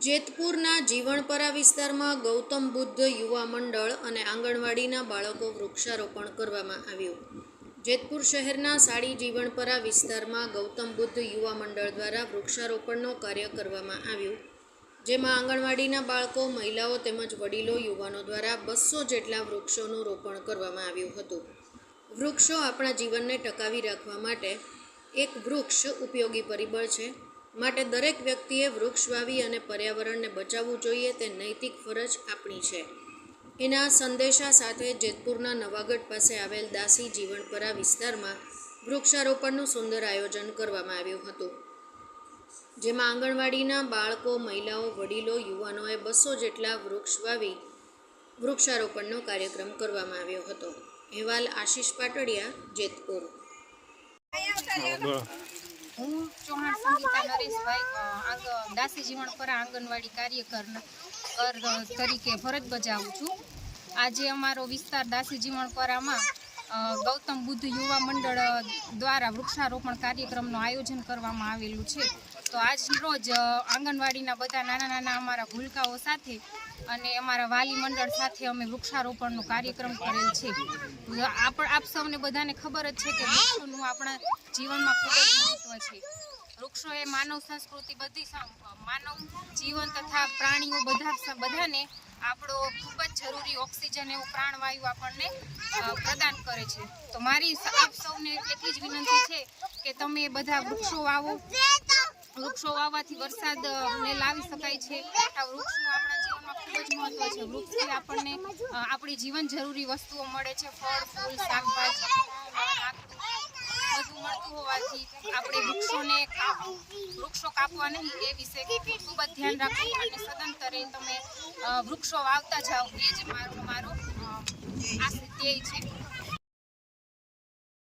જેતપુરના જીવણપરા વિસ્તારમાં ગૌતમ બુદ્ધ યુવા મંડળ અને આંગણવાડીના બાળકો વૃક્ષારોપણ કરવામાં આવ્યું. જેતપુર શહેરના સાડી જીવણપરા વિસ્તારમાં ગૌતમ બુદ્ધ યુવા મંડળ દ્વારા વૃક્ષારોપણનો કાર્ય કરવામાં આવ્યું. જેમાં આંગણવાડીના બાળકો, મહિલાઓ તેમજ વડીલો, યુવાનો દ્વારા બસો જેટલા વૃક્ષોનું રોપણ કરવામાં આવ્યું હતું. વૃક્ષો આપણા જીવનને ટકાવી રાખવા માટે એક વૃક્ષ ઉપયોગી પરિબળ છે. માટે દરેક વ્યક્તિએ વૃક્ષ વાવી અને પર્યાવરણને બચાવવું જોઈએ તે નૈતિક ફરજ આપણી છે. એના સંદેશા સાથે જેતપુરના નવાગઢ પાસે આવેલ દાસી જીવણપરા વિસ્તારમાં વૃક્ષારોપણનું સુંદર આયોજન કરવામાં આવ્યું હતું. જેમાં આંગણવાડીના બાળકો, મહિલાઓ, વડીલો, યુવાનોએ બસો જેટલા વૃક્ષ વાવી વૃક્ષારોપણનો કાર્યક્રમ કરવામાં આવ્યો હતો. અહેવાલ આશીષ પાટડિયા, જેતપુર. હું ચૌહાણ સંગીતા નરેશભાઈ આંગ દાસી જીવણપરા આંગણવાડી કાર્યકર તરીકે ફરજ બજાવું છું. આજે અમારો વિસ્તાર દાસી જીવણપરામાં ગૌતમ બુદ્ધ યુવા મંડળ દ્વારા વૃક્ષારોપણ કાર્યક્રમનું આયોજન કરવામાં આવેલું છે. તો આજ રોજ આંગણવાડીના બધા નાના નાના અમારા ભૂલકાઓ સાથે અને અમારા વાલી મંડળ સાથે અમે વૃક્ષારોપણનો કાર્યક્રમ કરેલ છે. આપ આપ સૌને બધાને ખબર જ છે કે વૃક્ષોનું આપણા જીવનમાં ખૂબ જ મહત્વ છે. વૃક્ષો એ માનવ સંસ્કૃતિ બધી માનવ જીવન તથા પ્રાણીઓ બધા બધાને આપણો ખૂબ જ જરૂરી ઓક્સિજન એવું પ્રાણવાયુ આપણને પ્રદાન કરે છે. તો મારી આપ સૌને એટલી જ વિનંતી છે કે તમે બધા વૃક્ષો વાવો. વૃક્ષો વાવવાથી વરસાદ ને લાવી શકાય છે. આ વૃક્ષનું આપણા જીવનમાં જ મહત્વ છે. વૃક્ષથી આપણને આપણી જીવન જરૂરી વસ્તુઓ મળે છે. ફળ, ફૂલ, શાકભાજી બધું મળતું હોવાથી આપણે વૃક્ષોને વૃક્ષો કાપવા નહીં, એ વિશે ખૂબ જ ધ્યાન રાખવું અને સદંતરે તમે વૃક્ષો વાવતા જાઓ, એ જ મારો મારો આ ધ્યેય છે.